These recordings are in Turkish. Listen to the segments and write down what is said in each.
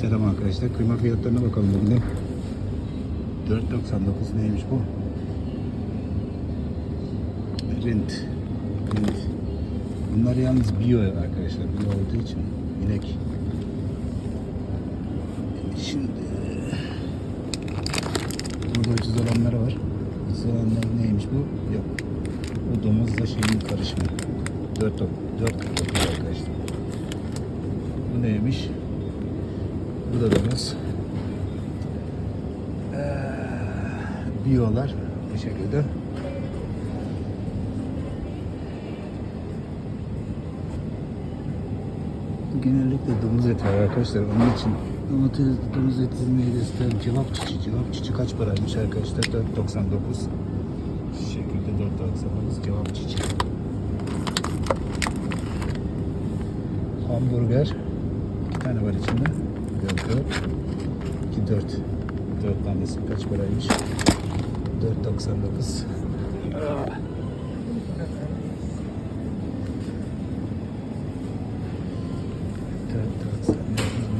Selam arkadaşlar. Kıyma fiyatlarına bakalım bugün de. 4.99 neymiş bu? Rint. Rint. Bunlar yalnız biyo arkadaşlar. Biyo olduğu için inek. Şimdi burada ucuz olanları var. Ucuz olanlar neymiş bu? Yok. Bu domuzla şeyin karışımı. 4 4 arkadaşlar. Bu neymiş? Bu. Ee, biyolar bu şekilde. Genellikle domuz eti arkadaşlar. Onun için domates, domuz eti neydi isterim? Cevap çiçi. Cevap çiçi kaç paraymış arkadaşlar? 4.99. Şu şekilde 4.99 cevap çiçi. Hamburger. iki tane var içinde. 4 4. 2 4. 4 tanesi kaç paraymış? 4.99. Ah. Dört doksan dokuz.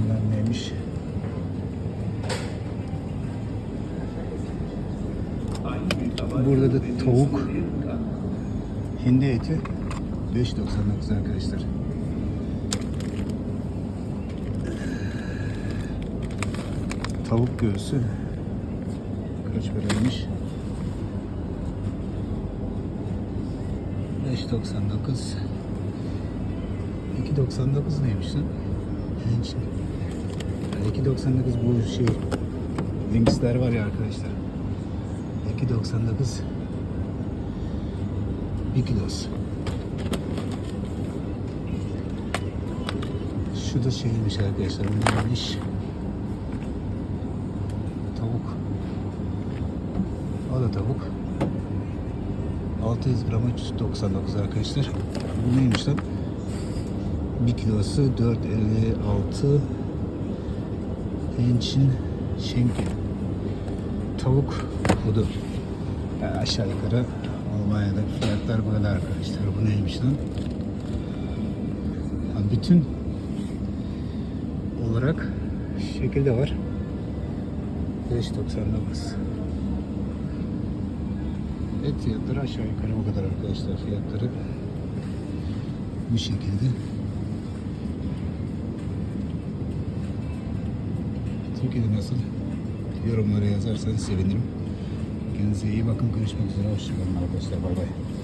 Bunlar neymiş? Burada da tavuk hindi eti 5.99 arkadaşlar. Tavuk göğsü kaç paraymış? 5.99 2.99 neymiş lan? Genç. 2.99 bu şey Wingsler var ya arkadaşlar. 2.99 1 kilosu. Şu da şeymiş arkadaşlar. Neymiş? Tavuk. O da tavuk. 600 gram 399 arkadaşlar. Bu neymiş lan? 1 kilosu 4.56 Hençin şenki Tavuk budu yani aşağı yukarı Almanya'da fiyatlar böyle arkadaşlar bu neymiş lan Ha, bütün olarak şekilde var 5.99 Et fiyatları aşağı yukarı bu kadar arkadaşlar fiyatları bu şekilde Türkiye'de nasıl? Yorumlara yazarsanız sevinirim. Kendinize iyi bakın. Görüşmek üzere. Hoşçakalın arkadaşlar. Bay bay.